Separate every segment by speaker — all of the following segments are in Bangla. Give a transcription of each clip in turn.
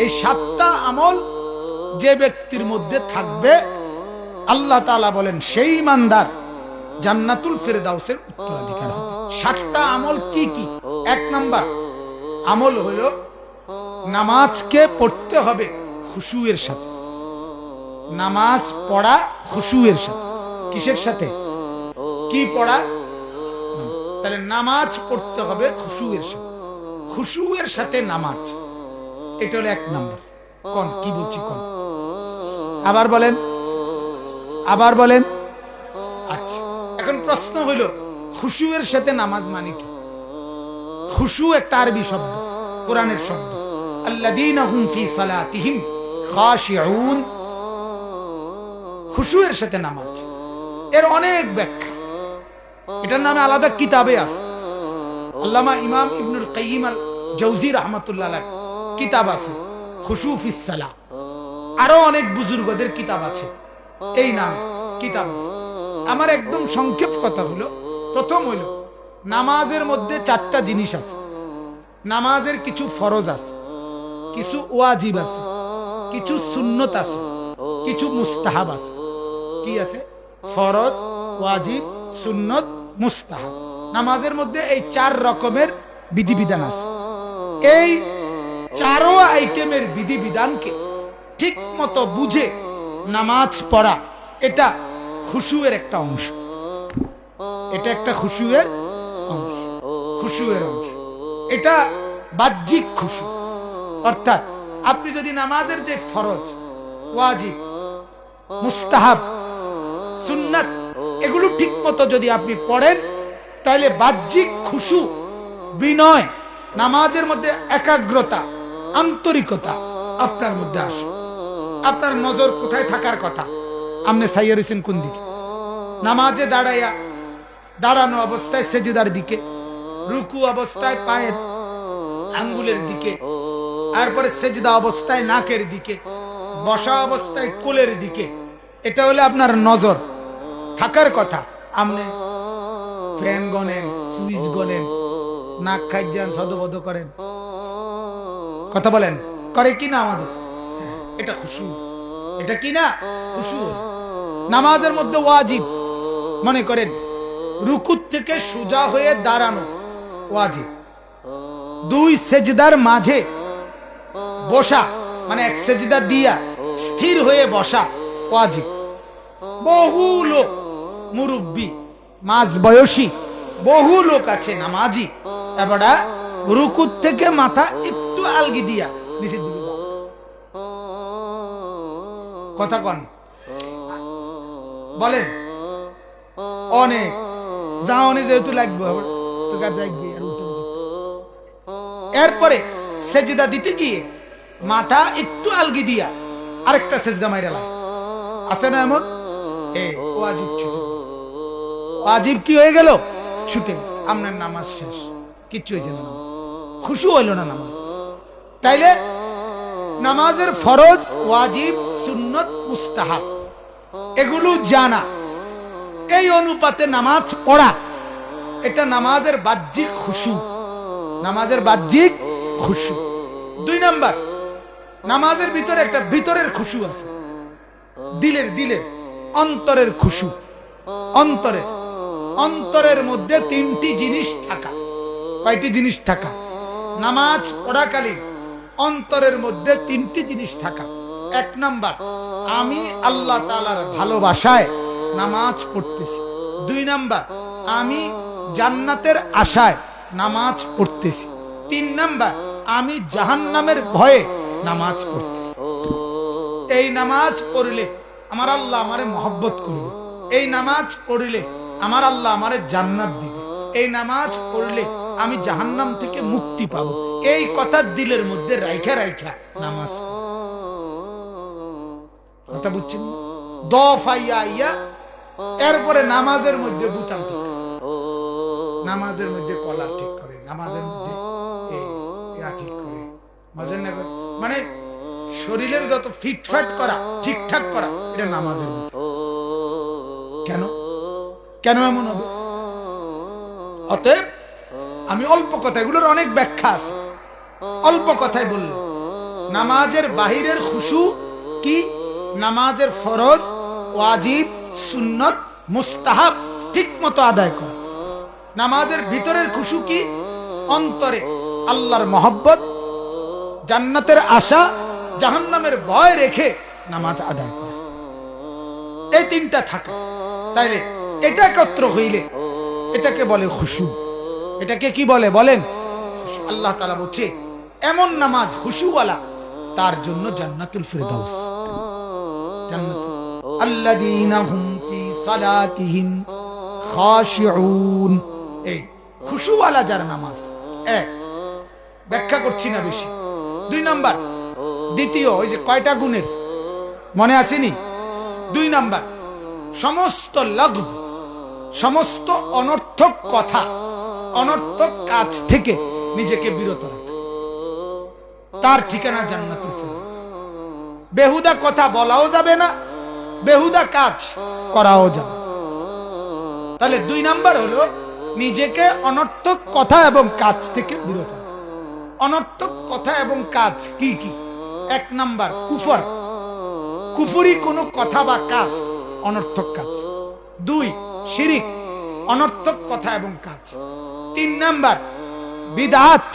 Speaker 1: এই সাতটা আমল যে ব্যক্তির মধ্যে থাকবে, আল্লাহ তাআলা বলেন, সেই ইমানদার জান্নাতুল ফেরদাউসের উত্তরাধিকার হবে। সাতটা আমল কি কি? এক নাম্বার আমল হলো নামাজকে পড়তে হবে খুশুয়ের সাথে। নামাজ পড়া খুশুয়ের সাথে। কিসের সাথে? কি পড়া? তাহলে নামাজ পড়তে হবে খুশুয়ের সাথে। খুশুয়ের সাথে নামাজ। এটা হলো এক নাম্বার। কোন, কি বলছি কোন? আবার বলেন আবার বলেন। আচ্ছা এখন প্রশ্ন হইল, খুশুয়ের সাথে নামাজ মানে কি? খুশু একটা আরবি শব্দ, কোরআনের শব্দ। আল্লাযীনা হুম ফি খুশুয়ের সাথে নামাজ। এর অনেক ব্যাখ্যা। এটার নামে আলাদা কিতাবে আছে। আল্লামা ইমাম ইবনুল কাইয়িম আল জৌজি রহমাতুল্লাহ কিতাব আছে। খুশু ফিস সালাহ আরও অনেক বুজুর্গদের কিতাব আছে। এই নামে, কিতাব আছে। আমার একদম সংক্ষেপ কথা হলো। প্রথম হইল নামাজের মধ্যে চারটা জিনিস আছে। নামাজের কিছু ফরজ আছে, কিছু ওয়াজিব আছে, কিছু সুন্নত আছে, কিছু মুস্তাহাব আছে। কি আছে? ফরজ, ওয়াজিব, সুন্নত, মুস্তাহাব। নামাজের মধ্যে এই চার রকমের বিধিবিধান আছে। এই চারো আইটেমের বিধিবিধানকে ঠিক মতো বুঝে নামাজ পড়া, এটা খুশুয়ের একটা অংশ। এটা একটা খুশুয়ের অংশ। খুশুয়ের অংশ। এটা বাহ্যিক খুশু। অর্থাৎ আপনি যদি নামাজের যে ফরজ, ওয়াজিব, মুস্তাহাব, সুন্নাত, এগুলো ঠিক মতো যদি আপনি পড়েন, তাহলে বাহ্যিক খুশু, বিনয়, নামাজের মধ্যে একাগ্রতা আন্তরিকতা আপনার মধ্যে আসে। আপনার নজর কোথায় থাকার কথা? আপনি সাইয়া রয়েছেন কোন দিকে? নামাজে দাঁড়াইয়া দাঁড়ানো অবস্থায় সেজুদার দিকে, রুকু অবস্থায় পায়ের আঙ্গুলের দিকে, তারপরে সেজদা অবস্থায় নাকের দিকে, বসা অবস্থায় কোলের দিকে, এটা হলে আপনার নজর। থাকার কথা আপনি ফ্যান গনেন, সুইচ গনেন, নাক খাইজান সদবদ করেন। কথা বলেন। করে কি না আমাদের? এটা খুশু। এটা কি না? খুশু। নামাজের মধ্যে ওয়াজিব। মনে করেন রুকুত থেকে সোজা হয়ে দাঁড়ানো ওয়াজিব। দুই সেজদার মাঝে বসা মানে এক সেজদা দিয়া স্থির হয়ে বসা ওয়াজিব। বহু লোক মুরব্বী মাঝ বয়সী বহু লোক আছে নামাজি। এবারা রুকুত থেকে মাথা একটু আলগি দিয়া নিচের দিকে কথা কন। বলেন। অনেক। যাওনি যেহেতু লাগবে। এরপরে সেজদা দিতে গিয়ে মাথা একটু আলগি দিয়া আরেকটা সেজদা মাইরা লাগে আছে না এমন? এ কি হয়ে গেল? ছুটে আপনার নামাজ শেষ। কিচ্ছু হয়েছে না। খুশি হইল না নামাজ। তাইলে নামাজের ফরজ, ওয়াজিব, সুন্নত, মুস্তাহাব, এগুলো জানা। এই অনুপাতে নামাজ পড়া, এটা নামাজের বাহ্যিক খুশু। নামাজের বাহ্যিক খুশু। দুই নাম্বার, নামাজের ভিতরে একটা ভিতরের খুশু আছে। দিলের দিলের, অন্তরের খুশু। অন্তরে, অন্তরের মধ্যে তিনটি জিনিস থাকা। কয়টি জিনিস থাকা? নামাজ পড়াকালীন। অন্তরের মধ্যে তিনটি জিনিস থাকা। এক নাম্বার, আমি আল্লাহ তালার ভালোবাসায় নামাজ পড়তেছি। দুই নাম্বার, আমি জান্নাতের আশায় নামাজ পড়তেছি। তিন নাম্বার, আমি জাহান্নামের ভয়ে নামাজ পড়তেছি। এই নামাজ পড়লে আমার আল্লাহ আমারে মহব্বত করবে। এই নামাজ পড়লে আমার আল্লাহ আমারে জান্নাত দিবে। এই নামাজ পড়লে আমি জাহান্নাম থেকে মুক্তি পাবো। এই কথা দিলের মধ্যে রাইখা রাইখা নামাজ। কথা বুঝছেন? দফাইয়া আইয়া এরপরে নামাজের মধ্যে বুতাম ঠিক। নামাজের মধ্যে কলার ঠিক করে, নামাজের মধ্যে ঠিক করে। মজার না মানে শরীরের যত ফিটফাট করা, ঠিকঠাক করা, এটা নামাজের মধ্যে। কেন? কেন এমন হবে? অতএব আমি অল্প কথা, এগুলোর অনেক ব্যাখ্যা আছে। অল্প কথাই বললাম নামাজের বাহিরের খুশু কি? নামাজের ফরজ, ওয়াজিব, সুন্নত, মুস্তাহাব ঠিক মতো আদায় করা। নামাজের ভিতরের খুশু কি? অন্তরে আল্লাহর মহব্বত, জান্নাতের আশা, জাহান্নামের ভয় রেখে নামাজ আদায় করা। এই তিনটা থাকা। তাইলে এটা একত্র হইলে এটাকে বলে খুশু। এটাকে কি বলে? বলেন। আল্লাহ তালা বলছে, এমন নামাজ খুশুওয়ালা, তার জন্য জান্নাতুল ফিরদাউস। যার নামাজ? এক, ব্যাখ্যা করছি না বেশি। দুই নাম্বার, দ্বিতীয়, ওই যে কয়টা গুণের? মনে দুই নাম্বার, সমস্ত লঘু, সমস্ত অনর্থক কথা অনর্থক কাজ থেকে নিজেকে বিরত রাখা। তার ঠিকানা ফেরদৌস বেহুদা কথা বলাও যাবে না, বেহুদা কাজ করাও যাবে তাহলে দুই নাম্বার হলো নিজেকে অনর্থক কথা এবং কাজ থেকে বিরত অনর্থক কথা এবং কাজ কি কি? এক নাম্বার, কুফর। কুফুরি কোনো কথা বা কাজ অনর্থক কাজ। দুই, শিরিক। অনর্থক কথা এবং কাজ। তিন নাম্বার, বিদাত,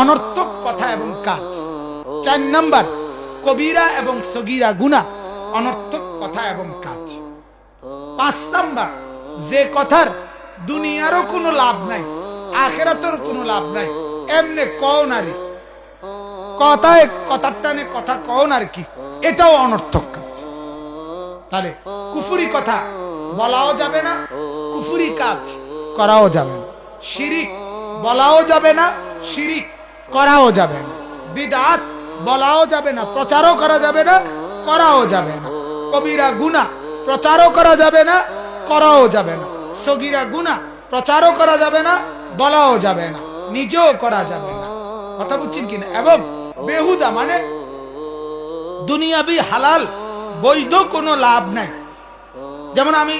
Speaker 1: অনর্থক কথা এবং কাজ। চার নাম্বার, কবিরা এবং সগিরা গুনা অনর্থক কথা এবং কাজ। পাঁচ নাম্বার, যে কথার দুনিয়ারও কোনো লাভ নাই আখেরাতের কোনো লাভ নাই, এমনি কও নারী কথায় কথার টানে কথা কও আর কি? এটাও অনর্থক কাজ। তাহলে কুফুরি কথা বলাও যাবে না, কুফুরি কাজ করাও যাবে না। শিরিক বলাও যাবে না, শিরিক করাও যাবে না। বিদাত বলাও যাবে না, প্রচারও করা যাবে না, করাও যাবে না। কবিরা গুনা প্রচারও করা যাবে না, করাও যাবে না। সগিরা গুনা প্রচারও করা যাবে না, বলাও যাবে না। নিজেও করা যাবে না। কথা বুঝছেন কিনা? এবং বেহুদা মানে দুনিয়াবি হালাল, বৈধ কোনো লাভ নাই। যেমন আমি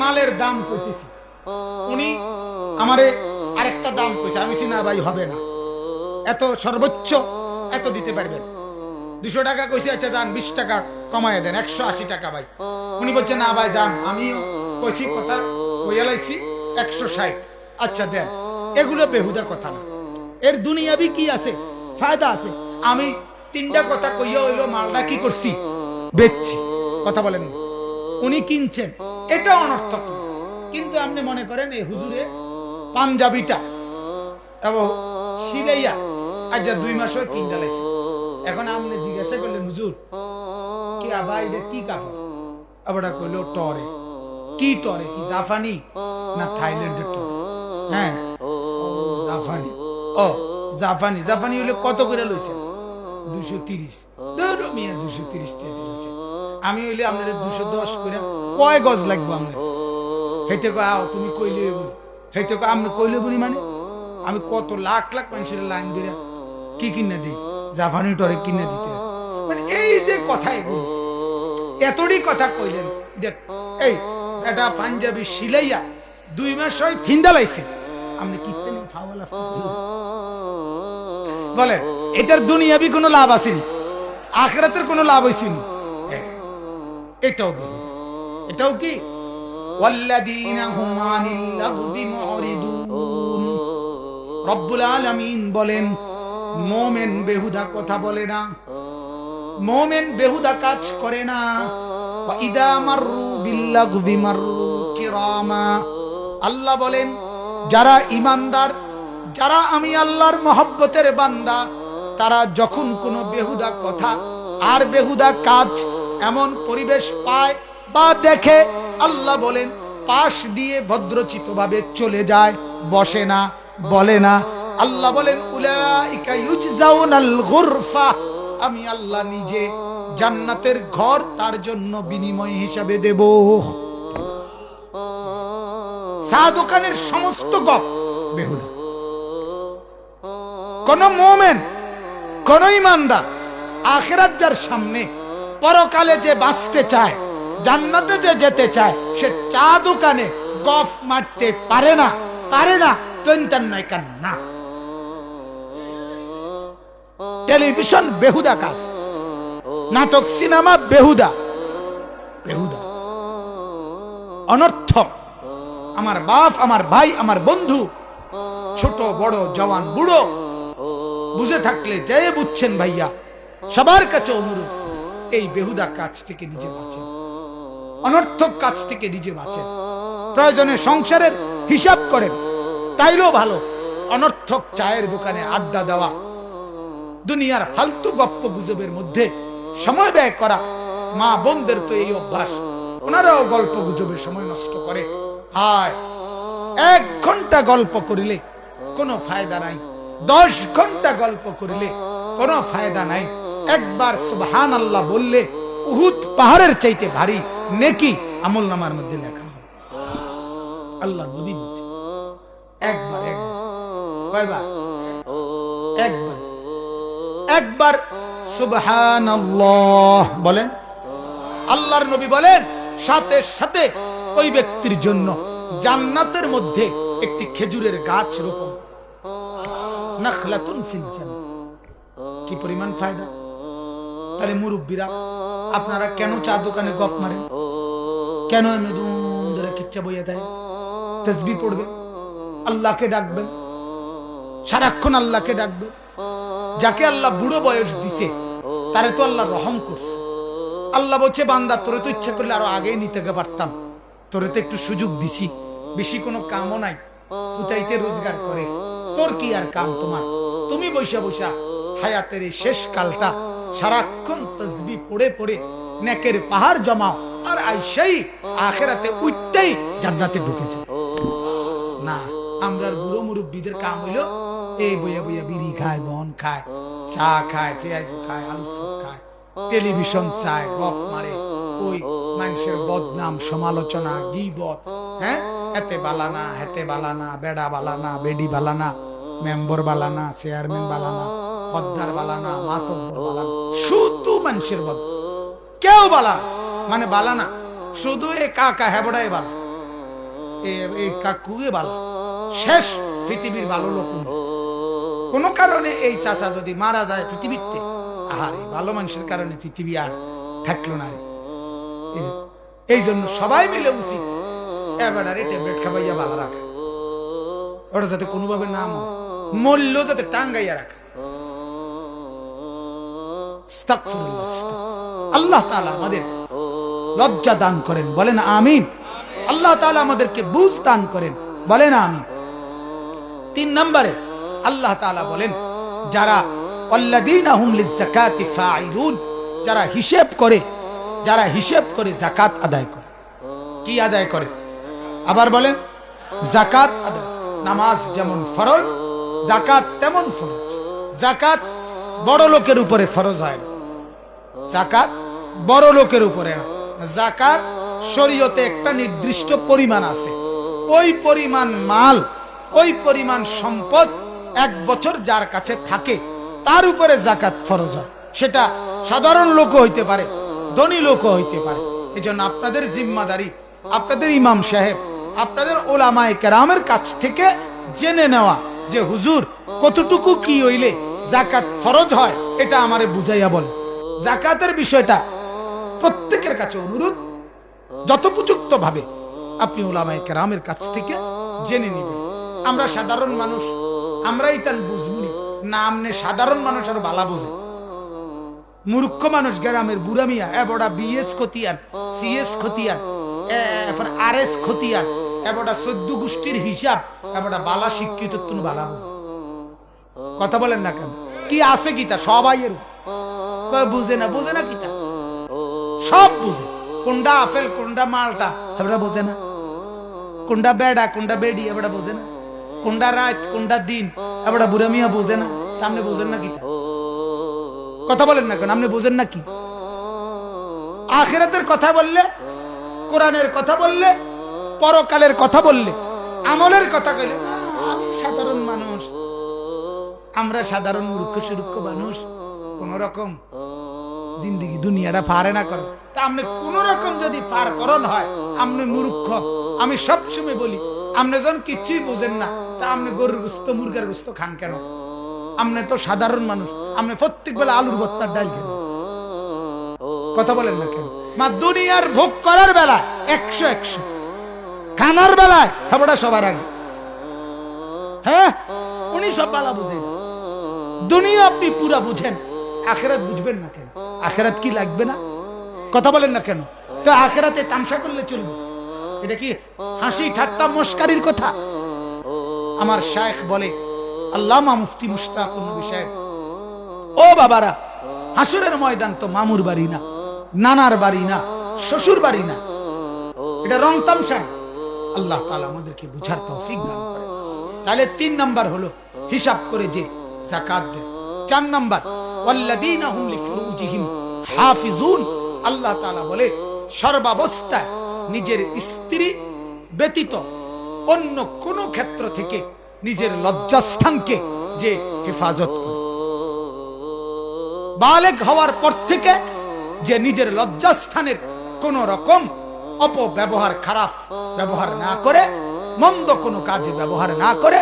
Speaker 1: মালের দাম কইতেছি, উনি আমারে আরেকটা দাম কইছে, আমি না ভাই, হবে না। এত সর্বোচ্চ এত দিতে পারবেন? দুশো টাকা কইছে আচ্ছা যান, বিশ টাকা কমায় দেন, একশো আশি টাকা ভাই। উনি বলছে, না ভাই, যান, আমিও কইছি কথা কইয়া লাইছি একশো ষাট। আচ্ছা দেন। এগুলো বেহুদা কথা না। এর দুনিয়াবি কি আছে? ফায়দা আছে। আমি তিনটা কথা কইয়া হইল, মালটা কি করছি? বেচছি। কথা বলেন না। উনি কিনছেন। এটা অনর্থক। কিন্তু আপনি মনে করেন এই হুজুরে পাঞ্জাবিটা এবং সিলাইয়া যা দুই মাস হয় ফিন দালাইছে এখন আপনি জিজ্ঞাসা করলেন হুজুর কি আবার এটা কি কাপড়? আবার কইলো টরে। কি টরে? কি জাপানি না থাইল্যান্ডের টরে? হ্যাঁ। ও, জাপানি ও জাপানি জাপানি হইলে কত করে লইছেন? দুশো তিরিশ। ধরো মিয়া দুশো তিরিশ টাকা দিয়েছে আমি হইলে আপনাদের দুশো দশ করে কয় গজ লাগবো আপনার কয় আও তুমি কইলে বলি হেতে কয় কইলে বলি মানে? আমি কত লাখ লাখ মানুষের লাইন ধরে কি কিনে দিই? জাপানি টরে কিনে দিতে। মানে এই যে কথা এগুলো এতটি কথা কইলেন দেখ এই এটা পাঞ্জাবি সিলাইয়া দুই মাস হয় ফিন্দা লাইছে। আপনি কিনতে নেই ফাওয়ালা বলেন? এটার দুনিয়াবি কোনো লাভ আসেনি আখরাতের কোনো লাভ হয়েছিনি হ্যাঁ, এটাও কি? এটাও কি? রব্বুল আলমিন বলেন, মোমেন বেহুদা কথা বলে না। মোমেন বেহুদা কাজ করে না। ইদা মারু বিল্লাগুবি মারু কিরামা। আল্লাহ বলেন, যারা ইমানদার যারা আমি আল্লাহর মহব্বতের বান্দা, তারা যখন কোনো বেহুদা কথা আর বেহুদা কাজ এমন পরিবেশ পায় বা দেখে আল্লাহ বলেন, পাশ দিয়ে ভদ্রচিতভাবে চলে যায়, বসে না, বলে না। আল্লাহ বলেন আমি আল্লাহ নিজে জান্নাতের ঘর তার জন্য বিনিময় হিসাবে দেব। চা দোকানের সমস্ত গপ বেহুদা। কোন মোমেন, কোন ইমানদার আখেরাত যার সামনে পরকালে যে বাঁচতে চায়, জান্নাতে যে যেতে চায়, সে চা দোকানে গফ মারতে পারে না পারে না তৈন্তান নাই না টেলিভিশন বেহুদা কাজ, নাটক, সিনেমা বেহুদা। বেহুদা। অনর্থক। আমার বাপ, আমার ভাই, আমার বন্ধু, ছোট, বড়, জওয়ান, বুড়ো, বুঝে থাকলে যে বুঝছেন ভাইয়া, সবার কাছে অনুরোধ। এই বেহুদা কাজ থেকে নিজে বাঁচেন। অনর্থক কাজ থেকে নিজে বাঁচেন। প্রয়োজনে সংসারের হিসাব করেন। তাইলেও ভালো। অনর্থক চায়ের দোকানে আড্ডা দেওয়া। দুনিয়ার ফালতু গপ্প গুজবের মধ্যে সময় ব্যয় করা। মা বোনদের তো এই অভ্যাস। ওনারাও গল্প গুজবের সময় নষ্ট করে। হায় এক ঘণ্টা গল্প করিলে কোনো ফায়দা নাই। দশ ঘণ্টা গল্প করিলে কোনো ফায়দা নাই। একবার সুবহান আল্লাহ বললে, উহুদ পাহাড়ের চাইতে ভারী নেকি আমল নামার মধ্যে লেখা হয়। আল্লাহ নবী একবার একবার একবার। একবার সুবহান বলেন। আল্লাহর নবী বলেন, সাথে সাথে ওই ব্যক্তির জন্য জান্নাতের মধ্যে একটি খেজুরের গাছ রোপণ। কি পরিমাণ ফায়দা? তাহলে মুরব্বীরা, আপনারা কেন চা দোকানে গপ মারেন? কেন এমনি দুম ধরে খিচ্চা বইয়া দেয়? তসবি পড়বে, আল্লাহকে ডাকবেন, সারাক্ষণ আল্লাহকে ডাকবে যাকে আল্লাহ বুড়ো বয়স দিছে, তারে তো আল্লাহ রহম করছে। আল্লাহ বলছে, বান্দা, তোরে তো ইচ্ছা করলে আরও আগেই নিতে পারতাম। তোরে তো একটু সুযোগ দিছি, বেশি কোনো কামও নাই। পুতাইতে রোজগার করে। তোর কি আর কাম তোমার? তুমি বৈশা বৈশা হায়াতের এই শেষ কালটা সারাক্ষণ তসবি পড়ে পড়ে নেকের পাহাড় জমাও, আর আইসাই আখেরাতে উঠতেই জান্নাতে ঢুকেছে না আমরা বুড়ো মুরব্বীদের কাম হইল এই বইয়া বইয়া বিড়ি খায়, বন খায়, চা খায়, পেঁয়াজ খায়, আলু চপ খায়, টেলিভিশন চায়, গপ মারে, ওই মানুষের বদনাম, সমালোচনা, গিবত হ্যাঁ? এতে বালানা, হেতে বালানা, বেড়া বালানা, বেডি বালানা, মেম্বর বালানা, চেয়ারম্যান বালানা হদ্দার বালানা মাতব্বর বালানা শুধু মানুষের বদ কেউ বালা? মানে বালানা শুধু এ কাকা হেবড়াই বালা। এই কাকুয়ে ভালো শেষ পৃথিবীর ভালো লোক। কোনো কারণে এই চাচা যদি মারা যায় পৃথিবীতে, আহারে, ভালো মানুষের কারণে পৃথিবী আর থাকল না এই জন্য সবাই মিলে উচিত এবারে ট্যাবলেট খাবাইয়া ভালো রাখা। ওটা যাতে কোনোভাবে না। মূল্য যাতে টাঙ্গাইয়া রাখা। আল্লাহ আমাদের লজ্জা দান করেন, বলেন আমিন। আল্লাহ তাআলা আমাদেরকে বুঝ দান করেন, বলেন আমিন। তিন নম্বরে আল্লাহ তাআলা বলেন, যারা যারা হিসাব করে, যারা হিসেব করে যাকাত আদায় করে। কি আদায় করে? আবার বলেন জাকাত আদায়। নামাজ যেমন ফরজ জাকাত তেমন ফরজ। জাকাত বড় লোকের উপরে ফরজ হয় না। জাকাত বড় লোকের উপরে না। জাকাত শরীয়তে একটা নির্দিষ্ট পরিমাণ আছে। ওই পরিমাণ মাল, ওই পরিমাণ সম্পদ এক বছর যার কাছে থাকে, তার উপরে জাকাত ফরজ হয়। সেটা সাধারণ লোক হইতে পারে, ধনী লোক হইতে পারে। এই জন্য আপনাদের জিম্মাদারি, আপনাদের ইমাম সাহেব, আপনাদের ওলামায়ে কেরামের কাছ থেকে জেনে নেওয়া যে হুজুর কতটুকু কি হইলে জাকাত ফরজ হয়, এটা আমারে বুঝাইয়া বলে। জাকাতের বিষয়টা প্রত্যেকের কাছে অনুরোধ যথোপযুক্ত ভাবে আপনি ওলামাই কেরামের কাছ থেকে জেনে নেবেন। আমরা সাধারণ মানুষ, আমরাই তান বুঝবুনি না আমনে সাধারণ মানুষ আরও বালা বুঝে। মূর্খ মানুষ গ্রামের বুড়া মিয়া এবড়া বিএস খতিয়ান, সিএস খতিয়ান আর এস খতিয়ান এবড়া চোদ্দ গোষ্ঠীর হিসাব এবড়া বালা শিক্ষিত তুমি বালা বুঝে। কথা বলেন না কেন? কি আছে কিতা সবাই এর বুঝে না বুঝে না কিতা সব বুঝে। কোনটা আপেল কোনটা মালটা এবারে বোঝে না। কোনটা বেড়া কোনটা বেডি এবারে বোঝে না। কোনটা রাত কোনটা দিন এবারে বুড়া মিয়া বোঝে না। আপনি বোঝেন না কিতা কথা বলেন না কেন? আপনি বোঝেন না কি? আখেরাতের কথা বললে, কোরআনের কথা বললে, পরকালের কথা বললে, আমলের কথা কইলে আমি মানুষ আমরা সাধারণ মূর্খ সুরুক্ষ মানুষ। কোন রকম জিন্দিগি দুনিয়াটা পারে না করে। তা আপনি কোন রকম যদি পার করন হয়, আপনি মূর্খ। আমি সবসময় বলি, আপনি যখন কিচ্ছুই বোঝেন না, তা আপনি গরুর গুস্ত, মুরগার গুস্ত খান কেন? আপনি তো সাধারণ মানুষ, আপনি প্রত্যেক বেলা আলুর ভর্তার ডাল খেলেন। কথা বলেন না কেন? মা, দুনিয়ার ভোগ করার বেলা একশো একশো, খানার বেলায় খাবারটা সবার আগে। হ্যাঁ? উনি সব বালা বুঝেন। দুনিয়া আপনি পুরা বুঝেন, আখেরাত বুঝবেন না কেন? আখেরাত কি লাগবে না? কথা বলেন না কেন? তো আখেরাতে তামসা করলে চলবে। এটা কি হাসি ঠাট্টা মস্কারির কথা? আমার শায়েখ বলে, আল্লামা মুফতি মুশতাকুর নবী সাহেব, ও বাবারা, হাসুরের ময়দান তো মামুর বাড়ি না, নানার বাড়ি না, শ্বশুর বাড়ি না। এটা রং তামসা। আল্লাহ তাআলা আমাদেরকে বুঝার তৌফিক দান করে তাহলে তিন নাম্বার হলো, হিসাব করে যে জাকাত চার নাম্বার, ওয়াল্লাযীনা হুম লিফুরুজিহিম হাফিজুন। আল্লাহ তাআলা বলে নিজের স্ত্রী ব্যতীত অন্য কোন ক্ষেত্র থেকে নিজের লজ্জাস্থানকে যে হেফাজত বালেক হওয়ার পর থেকে যে নিজের লজ্জাস্থানের কোন রকম অপব্যবহার, খারাপ ব্যবহার না করে, মন্দ কোনো কাজে ব্যবহার না করে,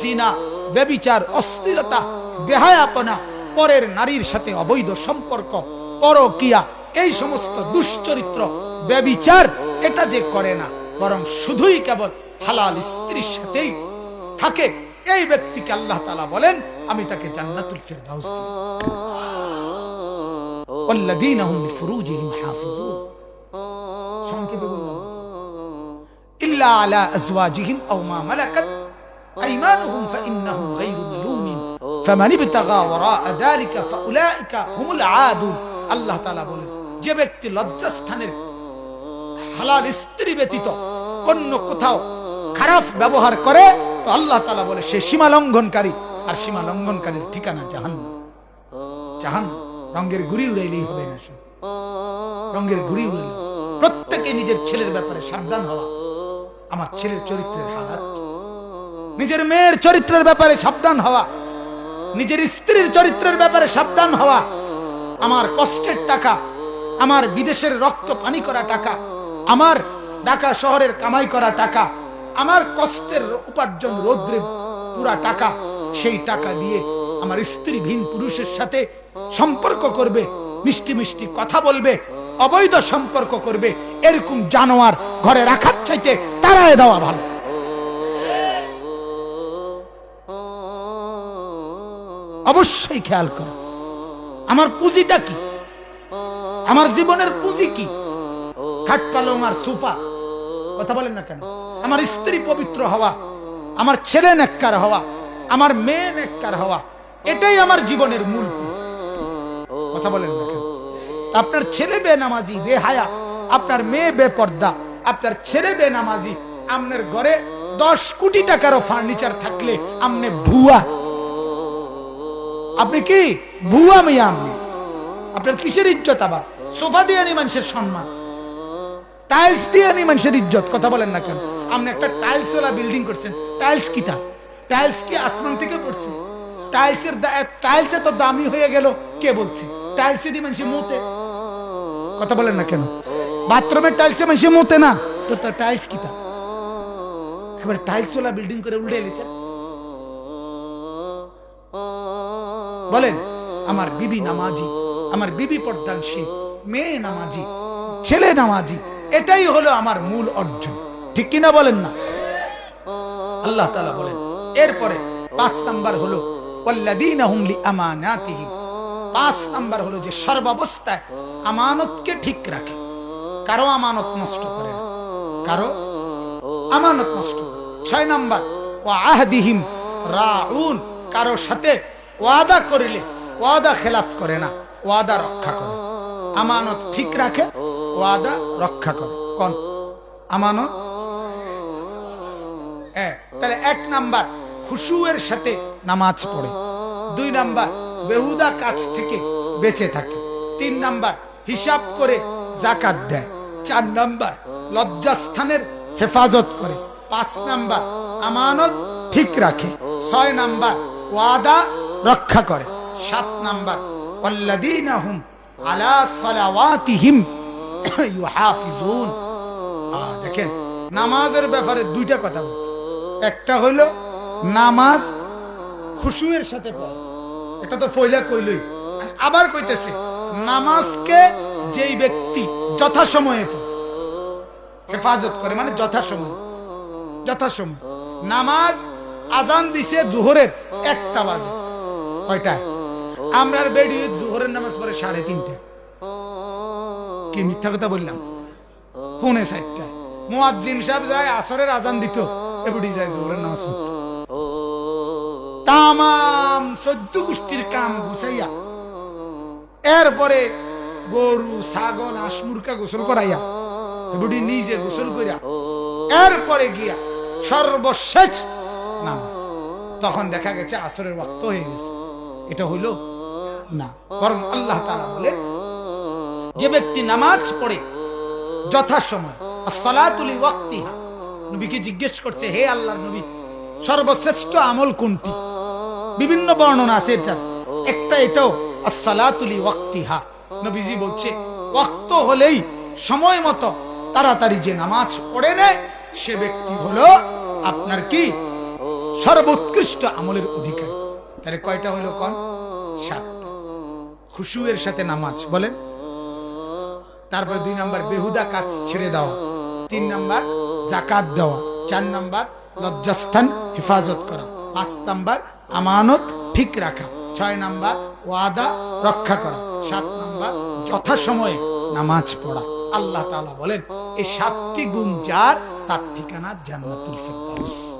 Speaker 1: জিনা ব্যবিচার, অস্থিরতা, বেহায়াপনা, পরের নারীর সাথে অবৈধ সম্পর্ক, পরকিয়া, এই সমস্ত দুশ্চরিত্র, ব্যবিচার, এটা যে করে না, বরং শুধুই কেবল হালাল স্ত্রীর সাথেই থাকে। এই ব্যক্তিকে আল্লাহ তালা বলেন, আমি তাকে জান্নাতুল ফিরদাউস সংক্ষেপে ইল্লা আলা আজওয়াজিহিম আও মা মালাকাত। أيمانهم فإنهم غير ملومين فمن ابتغى وراء ذلك فأولئك هم العادون আল্লাহ তাআলা বলেন যে ব্যক্তি লজ্জাস্থানের হালাল স্ত্রী ব্যতীত অন্য কোথাও খারাপ ব্যবহার করে তো আল্লাহ তাআলা বলে সে সীমা লঙ্ঘনকারী আর সীমা লঙ্ঘনকারীর ঠিকানা জাহান্নাম জাহান রঙের গুড়ি উড়াইলেই হবে না সে। রঙের গুড়ি উড়াইলে প্রত্যেকে নিজের ছেলের ব্যাপারে সাবধান হওয়া আমার ছেলের চরিত্রের হালাত নিজের মেয়ের চরিত্রের ব্যাপারে সাবধান হওয়া, নিজের স্ত্রীর চরিত্রের ব্যাপারে সাবধান হওয়া, আমার কষ্টের টাকা, আমার বিদেশের রক্ত পানি করা টাকা, আমার ঢাকা শহরের কামাই করা টাকা, আমার কষ্টের উপার্জন রৌদ্রে পুরা টাকা, সেই টাকা দিয়ে আমার স্ত্রী ভিন পুরুষের সাথে সম্পর্ক করবে, মিষ্টি মিষ্টি কথা বলবে, অবৈধ সম্পর্ক করবে, এরকম জানোয়ার ঘরে রাখার চাইতে তারায় দেওয়া ভালো। অবশ্যই খেয়াল করো। আমার পুঁজিটা কি? আমার জীবনের পুঁজি কি? খাট পালং আর সুপা, কথা বলেন না কেন? আমার স্ত্রী পবিত্র হওয়া, আমার ছেলে নেককার হওয়া, আমার মেয়ে নেককার হওয়া, এটাই আমার জীবনের মূল কথা বলেন না আপনার ছেলে বে নামাজি বে হায়া আপনার মেয়ে বেপর্দা, আপনার ছেলে বেনামাজি আপনার ঘরে দশ কোটি টাকারও ফার্নিচার থাকলে আপনি ভুয়া আপনি কি? ভুয়া মিয়া আপনি। আপনার কিসের ইজ্জত আবার? সোফা দিয়ে নি মানুষের সম্মান। টাইলস দিয়ে নি মানুষের ইজ্জত, কথা বলেন না কেন? আপনি একটা টাইলস ওলা বিল্ডিং করছেন। টাইলস কিটা টাইলস কি আসমান থেকে পড়ছে টাইলসের টাইলসে তো দামি হয়ে গেল, কে বলছে? টাইলসে দিয়ে মানুষের মতে। কথা বলেন না কেন? বাথরুমের টাইলসে মানুষের মতে না। তো তো টাইলস কিটা একেবারে টাইলস ওলা বিল্ডিং করে উল্টে এলিছেন বলেন, আমার বিবি নামাজি, আমার বিবি পর্দানশীল, মেয়ে নামাজি, ছেলে নামাজি, এটাই হলো আমার মূল অর্জন। ঠিক কিনা বলেন না? আল্লাহ তাআলা বলেন, এরপরে পাঁচ নাম্বার হলো পাঁচ নাম্বার হলো যে, সর্বাবস্থায় আমানতকে ঠিক রাখে। কারও আমানত নষ্ট করে না, কারও আমানত নষ্ট ছয় নাম্বার, ওয়া আহদিহিম রাউন, কারও সাথে ওয়াদা করিলে ওয়াদা খেলাফ করে না, ওয়াদা রক্ষা করে। আমানত ঠিক রাখে, ওয়াদা রক্ষা করে। কোন? আমানত? তাহলে এক নাম্বার, খুশুয়ের সাথে নামাজ পড়ে। দুই নাম্বার, বেহুদা কাজ থেকে বেঁচে থাকে। তিন নাম্বার, হিসাব করে জাকাত দেয়। চার নাম্বার, লজ্জাস্থানের হেফাজত করে। পাঁচ নাম্বার, আমানত ঠিক রাখে। ছয় নাম্বার, ওয়াদা রক্ষা করে। সাত নাম্বার দেখেন, নামাজের ব্যাপারে দুইটা কথা বলছে। একটা নামাজ খুশুয়ের সাথে এটা তো ফইলা কইলই। আবার কইতেছে, নামাজকে যেই ব্যক্তি যথাসময়ে হেফাজত করে মানে যথাসময়। যথাসময়। নামাজ আজান দিছে জোহরের একটা বাজে। কয়টায় আমরার বেডি জোহরের নামাজ পড়ে সাড়ে তিনটা। কি মিথ্যা কথা বললাম? পৌনে চারটা? মুয়াজ্জিন সাহেব যায়, আসরের আজান দিত এবারে যায় জোহরের নামাজ পড়তে। তামাম চোদ্দ গোষ্ঠীর কাম গুছাইয়া, এরপরে গরু, ছাগল, হাঁস মুরকা গোসল করাইয়া বুড়ি নিজে গোসল করিয়া, এরপরে গিয়া সর্বশেষ নামাজ। তখন দেখা গেছে আসরের ওয়াক্ত হয়ে গেছে। এটা হইল না। বরং আল্লাহ তাআলা বলে যে ব্যক্তি নামাজ পড়ে যথাসময় সালাতুলি নবীকে জিজ্ঞেস করছে, হে আল্লাহর নবী, সর্বশ্রেষ্ঠ আমল কোনটি? বিভিন্ন বর্ণনা আছে এটার। একটা এটাও আসসালাতুলি ওয়াক্তিহা নবীজি বলছে, ওয়াক্ত হলেই সময় মতো তাড়াতাড়ি যে নামাজ পড়ে নেয় সে ব্যক্তি হলো আপনার কি? সর্বোৎকৃষ্ট আমলের অধিকারী। তাহলে কয়টা হলো কন? সাতটা খুশুয়ের সাথে নামাজ, বলেন। তারপরে দুই নাম্বার বেহুদা কাজ ছেড়ে দেওয়া। তিন নাম্বার জাকাত দেওয়া। চার নাম্বার লজ্জাস্থান হেফাজত করা। পাঁচ নাম্বার আমানত ঠিক রাখা। ছয় নাম্বার ওয়াদা রক্ষা করা। সাত নাম্বার যথাসময়ে নামাজ পড়া। আল্লাহ তালা বলেন এই সাতটি গুণ যার, তার ঠিকানা জান্নাতুল ফেরদাউস।